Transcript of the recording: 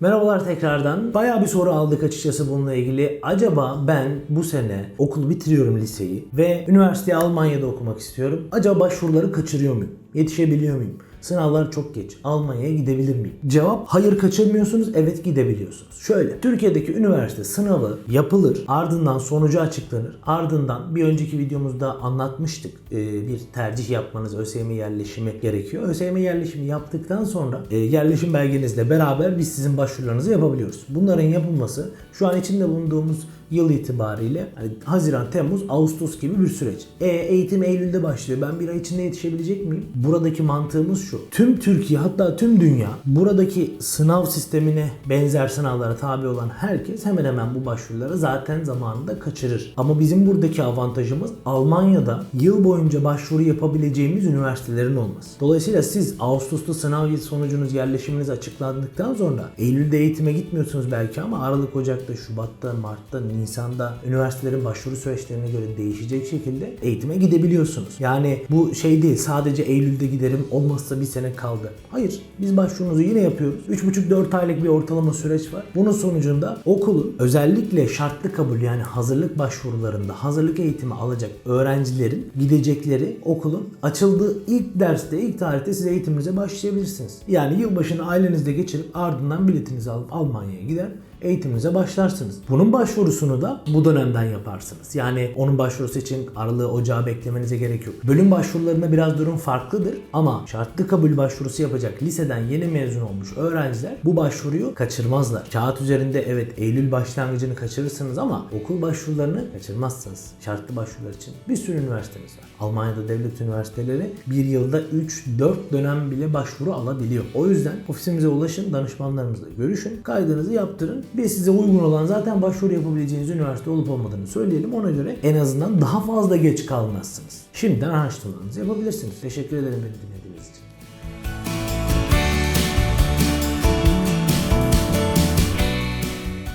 Merhabalar tekrardan. Bayağı bir soru aldık açıkçası bununla ilgili. Acaba ben bu sene okulu bitiriyorum liseyi ve üniversiteye Almanya'da okumak istiyorum. Acaba başvuruları kaçırıyor muyum? Yetişebiliyor muyum? Sınavlar çok geç. Almanya'ya gidebilir miyim? Cevap hayır kaçırmıyorsunuz, evet gidebiliyorsunuz. Şöyle, Türkiye'deki üniversite sınavı yapılır, ardından sonucu açıklanır. Ardından bir önceki videomuzda anlatmıştık. Ee, bir tercih yapmanız, ÖSYM yerleşimi gerekiyor. ÖSYM yerleşimi yaptıktan sonra e, yerleşim belgenizle beraber biz sizin başvurularınızı yapabiliyoruz. Bunların yapılması şu an içinde bulunduğumuz yıl itibariyle hani Haziran, Temmuz, Ağustos gibi bir süreç. E, eğitim Eylül'de başlıyor. Ben bir ay içinde yetişebilecek miyim? Buradaki mantığımız şu. Tüm Türkiye hatta tüm dünya buradaki sınav sistemine benzer sınavlara tabi olan herkes hemen hemen bu başvuruları zaten zamanında kaçırır. Ama bizim buradaki avantajımız Almanya'da yıl boyunca başvuru yapabileceğimiz üniversitelerin olması. Dolayısıyla siz Ağustos'ta sınav sonucunuz yerleşiminiz açıklandıktan sonra Eylül'de eğitime gitmiyorsunuz belki ama Aralık, Ocak'ta, Şubat'ta, Mart'ta, Nisan'da üniversitelerin başvuru süreçlerine göre değişecek şekilde eğitime gidebiliyorsunuz. Yani bu şey değil sadece Eylül'de giderim olmazsa bir sene kaldı. Hayır biz başvurumuzu yine yapıyoruz. 3,5-4 aylık bir ortalama süreç var. Bunun sonucunda okulun özellikle şartlı kabul yani hazırlık başvurularında hazırlık eğitimi alacak öğrencilerin gidecekleri okulun açıldığı ilk derste ilk tarihte siz eğitiminize başlayabilirsiniz. Yani yılbaşını ailenizde geçirip ardından biletinizi alıp Almanya'ya gider eğitiminize başlarsınız. Bunun başvurusunu da bu dönemden yaparsınız. Yani onun başvurusu için aralığı ocağı beklemenize gerek yok. Bölüm başvurularında biraz durum farklıdır ama şartlı kabul başvurusu yapacak liseden yeni mezun olmuş öğrenciler bu başvuruyu kaçırmazlar. Kağıt üzerinde evet Eylül başlangıcını kaçırırsınız ama okul başvurularını kaçırmazsınız. Şartlı başvurular için bir sürü üniversitemiz var. Almanya'da devlet üniversiteleri bir yılda 3-4 dönem bile başvuru alabiliyor. O yüzden ofisimize ulaşın, danışmanlarımızla görüşün, kaydınızı yaptırın. Biz size uygun olan zaten başvuru yapabileceğiniz üniversite olup olmadığını söyleyelim. Ona göre en azından daha fazla geç kalmazsınız. Şimdiden araştırmanızı yapabilirsiniz. Teşekkür ederim beni dinlediğiniz.